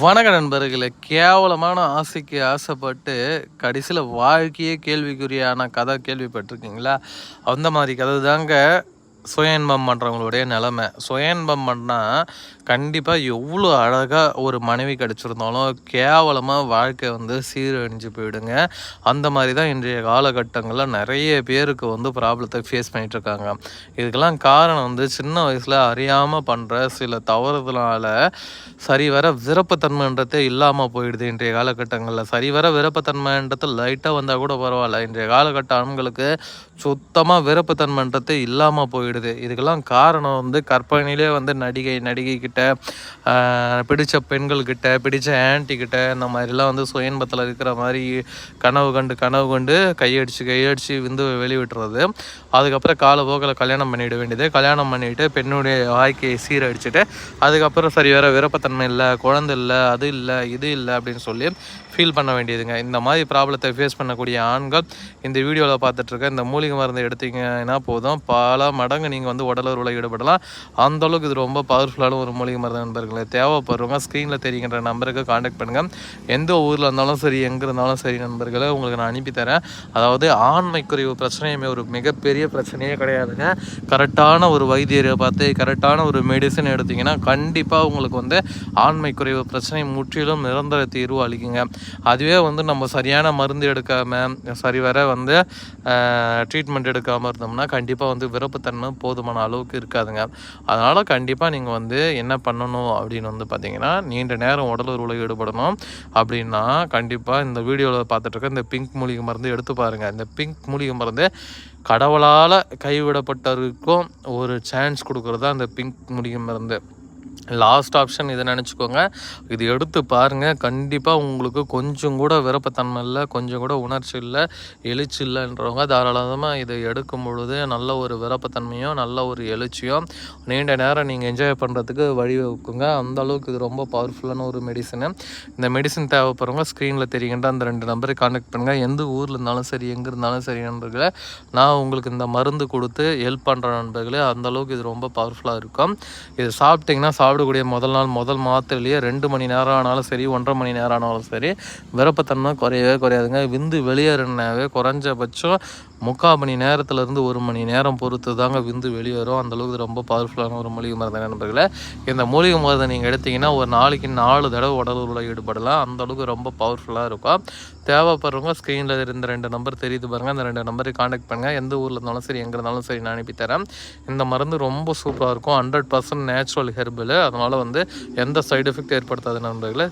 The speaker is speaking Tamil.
வணக்க நண்பர்களே கேவலமான ஆசைக்கு ஆசைப்பட்டு கடைசியில் வாழ்க்கையே கேள்விக்குறியான கதை கேள்விப்பட்டிருக்கீங்களா? அந்த மாதிரி கதை தாங்க சுய இன்பம் பண்ணுறவங்களுடைய நிலமை. சுய இன்பம் பண்ணால் கண்டிப்பாக எவ்வளோ அழகாக ஒரு மனைவி கிடச்சிருந்தாலும் கேவலமாக வாழ்க்கை வந்து சீரழிஞ்சு போயிடுங்க. அந்த மாதிரி தான் இன்றைய காலகட்டங்களில் நிறைய பேருக்கு வந்து ப்ராப்ளத்தை ஃபேஸ் பண்ணிகிட்ருக்காங்க இதுக்கெல்லாம் காரணம் வந்து சின்ன வயசில் அறியாமல் பண்ணுற சில தவறுதலால் சரிவர விருப்பத்தன்மைன்றதே இல்லாமல் போயிடுது இன்றைய காலகட்டங்களில். சரிவர விருப்பத்தன்மைன்றது லைட்டாக வந்தால் கூட பரவாயில்ல. இன்றைய காலகட்ட ஆண்களுக்கு சுத்தமாக விருப்பத்தன்மைன்றதே இல்லாமல் போயிடுது. போயிடுது இதுக்கெல்லாம் காரணம் வந்து கற்பனையிலே வந்து நடிகை நடிகை கிட்ட பிடித்த பெண்கள்கிட்ட பிடித்த ஆன்டி கிட்ட இந்த மாதிரிலாம் வந்து சுயன்பத்தில் இருக்கிற மாதிரி கனவு கண்டு கனவு கண்டு கையடிச்சு கையடிச்சு விந்து வெளிவிட்டுறது. அதுக்கப்புறம் காலப்போக்கில் கல்யாணம் பண்ணிட வேண்டியது. கல்யாணம் பண்ணிவிட்டு பெண்ணுடைய வாழ்க்கையை சீரடிச்சுட்டு அதுக்கப்புறம் சரி வேறு விருப்பத்தன்மை இல்லை குழந்தை இல்லை அது இல்லை இது இல்லை அப்படின்னு சொல்லி ஃபீல் பண்ண வேண்டியதுங்க. இந்த மாதிரி ப்ராப்ளத்தை ஃபேஸ் பண்ணக்கூடிய ஆண்கள் இந்த வீடியோவில் பார்த்துட்ருக்க இந்த மூலிகை மருந்து எடுத்தீங்கன்னா போதும். பல மடங்கு பாருங்கள் நீங்கள் வந்து உடலுறவில் ஈடுபடலாம். அந்தளவுக்கு இது ரொம்ப பவர்ஃபுல்லான ஒரு மூலிகை மருந்து நண்பர்களே. தேவைப்படுறவங்க ஸ்க்ரீனில் தெரிகின்ற நம்பருக்கு காண்டாக்ட் பண்ணுங்கள் எந்த ஊரில் இருந்தாலும் சரி எங்கே இருந்தாலும் சரி நண்பர்களை உங்களுக்கு நான் அனுப்பி தரேன். அதாவது ஆண்மை குறைவு பிரச்சனையுமே ஒரு மிகப்பெரிய பிரச்சனையே கிடையாதுங்க. கரெக்டான ஒரு வைத்தியரை பார்த்து கரெக்டான ஒரு மெடிசன் எடுத்திங்கன்னா கண்டிப்பாக உங்களுக்கு வந்து ஆண்மை குறைவு பிரச்சனை முற்றிலும் நிரந்தர தீர்வு அளிக்குங்க. அதுவே வந்து நம்ம சரியான மருந்து எடுக்காமல் சரிவர வந்து ட்ரீட்மெண்ட் எடுக்காமல் இருந்தோம்னா கண்டிப்பாக வந்து விருப்பத்தன்மை போதுமான அளவுக்கு இருக்காதுங்க. அதனால் கண்டிப்பாக நீங்கள் வந்து என்ன பண்ணணும் அப்படின்னு வந்து பார்த்தீங்கன்னா நீண்ட நேரம் உடல் உருவில் ஈடுபடணும். அப்படின்னா கண்டிப்பாக இந்த வீடியோவில் பார்த்துட்ருக்க இந்த பிங்க் மூலிகை மருந்து எடுத்து பாருங்கள் இந்த பிங்க் மூலிகை மருந்து கடவுளால் கைவிடப்பட்டவருக்கும் ஒரு சான்ஸ் கொடுக்குறது தான் இந்த பிங்க் மூலிகை மருந்து. லாஸ்ட் ஆப்ஷன் இதை நினச்சிக்கோங்க. இது எடுத்து பாருங்கள் கண்டிப்பாக உங்களுக்கு கொஞ்சம் கூட விருப்பத்தன்மை இல்லை கொஞ்சம் கூட உணர்ச்சி இல்லை எழுச்சி இல்லைன்றவங்க தாராளமாக இதை எடுக்கும் பொழுது நல்ல ஒரு விருப்பத்தன்மையும் நல்ல ஒரு எழுச்சியும் நீண்ட நேரம் நீங்கள் என்ஜாய் பண்ணுறதுக்கு வழிவகுக்குங்க அந்த அளவுக்கு இது ரொம்ப பவர்ஃபுல்லான ஒரு மெடிசனு இந்த மெடிசன் தேவைப்படுறவங்க ஸ்க்ரீனில் தெரியுங்கிட்ட அந்த ரெண்டு நம்பரை கான்டாக்ட் பண்ணுங்கள் எந்த ஊரில் இருந்தாலும் சரி எங்கே இருந்தாலும் சரி நண்பர்களே நான் உங்களுக்கு இந்த மருந்து கொடுத்து ஹெல்ப் பண்ணுற நண்பர்களே அந்தளவுக்கு இது ரொம்ப பவர்ஃபுல்லாக இருக்கும். இது சாப்பிட்டிங்கன்னா சாப்பிட்டு சாப்பிடக்கூடிய முதல் நாள் முதல் மாத்திரையிலேயே ரெண்டு மணி நேரம் ஆனாலும் சரி ஒன்றரை மணி நேரம் ஆனாலும் சரி விருப்பத்தன்மை குறையவே குறையாதுங்க. விந்து வெளியேறினாவே குறைஞ்சபட்சம் முக்கால் மணி நேரத்துலேருந்து ஒரு மணி நேரம் பொறுத்து தாங்க விந்து வெளியேறும் அந்தளவுக்கு ரொம்ப பவர்ஃபுல்லான ஒரு மூலிகை மருந்து நண்பர்களே? இந்த மூலிகை மருந்தை நீங்கள் எடுத்திங்கன்னா ஒரு நாளைக்கு நாலு தடவை உடலுறவில் ஈடுபடலாம். அந்தளவுக்கு ரொம்ப பவர்ஃபுல்லாக இருக்கும். தேவைப்படுறவங்க ஸ்க்ரீனில் இருந்த ரெண்டு நம்பர் தெரியுது பாருங்கள் அந்த ரெண்டு நம்பரை காண்டாக்ட் பண்ணுங்கள் எந்த ஊரில் இருந்தாலும் சரி எங்கே இருந்தாலும் சரி நான் அனுப்பித்தரேன் இந்த மருந்து ரொம்ப சூப்பராக இருக்கும். ஹண்ட்ரட் பர்சன்ட் நேச்சுரல் ஹெர்பல் அதனால் வந்து எந்த சைடு எஃபெக்ட் ஏற்படுத்தாது நண்பர்களே?